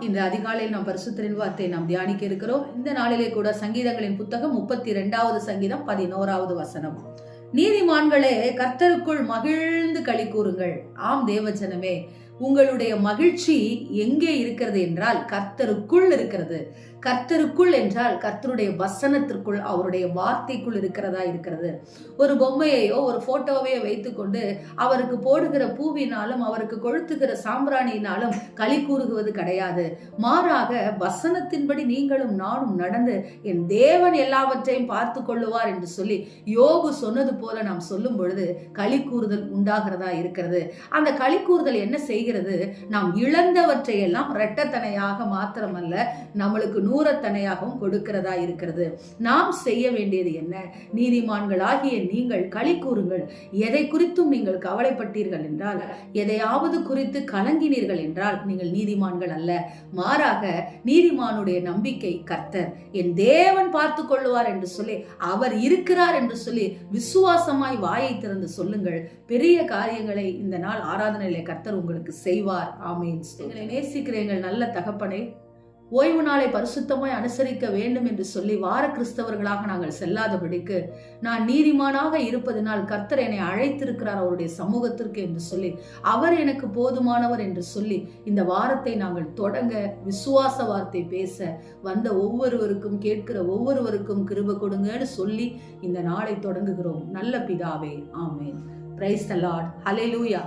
இந்த அதிகாலையில் நாம் பரிசுத்தரின் வார்த்தையை நாம் தியானிக்க இருக்கிறோம். இந்த நாளிலே கூட சங்கீதங்களின் புத்தகம் முப்பத்தி இரண்டாவது சங்கீதம் பதினோராவது வசனம். நீதிமான்களே கர்த்தருக்குள் மகிழ்ந்து களி கூறுங்கள். ஆம் தேவஜனமே. உங்களுடைய மகிழ்ச்சி எங்கே இருக்கிறது என்றால் கர்த்தருக்குள் இருக்கிறது. கர்த்தருக்குள் என்றால் கர்த்தருடைய வசனத்திற்குள் அவருடைய வார்த்தைக்குள் இருக்கிறதா இருக்கிறது. ஒரு பொம்மையையோ ஒரு போட்டோவையோ வைத்துக்கொண்டு அவருக்கு போடுகிற பூவினாலும் அவருக்கு கொளுத்துகிற சாம்பிராணியினாலும் களி கூறுகுவது கிடையாது. மாறாக வசனத்தின்படி நீங்களும் நானும் நடந்து என் தேவன் எல்லாவற்றையும் பார்த்து கொள்ளுவார் என்று சொல்லி யோகு சொன்னது போல நாம் சொல்லும் பொழுது களி கூறுதல் உண்டாகிறதா இருக்கிறது. அந்த களி கூறுதல் என்ன செய்கிறது. நாம் இழந்தவற்றையெல்லாம் இரட்டத்தனையாக மாத்திரமல்ல நம்மளுக்கு நூறத்தனையாகவும் கொடுக்கிறதா இருக்கிறது. நாம் செய்ய வேண்டியது என்ன? நீதிமான்களாகிய நீங்கள் களி கூறுங்கள். எதை குறித்தும் நீங்கள் கவலைப்பட்டீர்கள் என்றால் எதையாவது குறித்து கலங்கினீர்கள் என்றால் நீங்கள் நீதிமான்கள் அல்ல. மாறாக நீதிமானுடைய நம்பிக்கை கர்த்தர். என் தேவன் பார்த்து கொள்ளுவார் என்று சொல்லி அவர் இருக்கிறார் என்று சொல்லி விசுவாசமாய் வாயை திறந்து சொல்லுங்கள். பெரிய காரியங்களை இந்த நாள் ஆராதனையிலே கர்த்தர் உங்களுக்கு செய்வார். ஆமீன். எங்களை நேசிக்கிற எங்கள் நல்ல தகப்பனே ஓய்வு நாளை பரிசுத்தமாய் அனுசரிக்க வேண்டும் என்று சொல்லி வார கிறிஸ்தவர்களாக நாங்கள் செல்லாதபடிக்கு நான் நீதிமானாக இருப்பதனால் கர்த்தர் என்னை அழைத்திருக்கிறார் அவருடைய சமூகத்திற்கு என்று சொல்லி அவர் எனக்கு போதுமானவர் என்று சொல்லி இந்த வாரத்தை நாங்கள் தொடங்க விசுவாச வார்த்தை பேச வந்த ஒவ்வொருவருக்கும் கேட்கிற ஒவ்வொருவருக்கும் கிருப கொடுங்கன்னு சொல்லி இந்த நாளை தொடங்குகிறோம். நல்ல பிதாவே ஆமேன். Praise the Lord hallelujah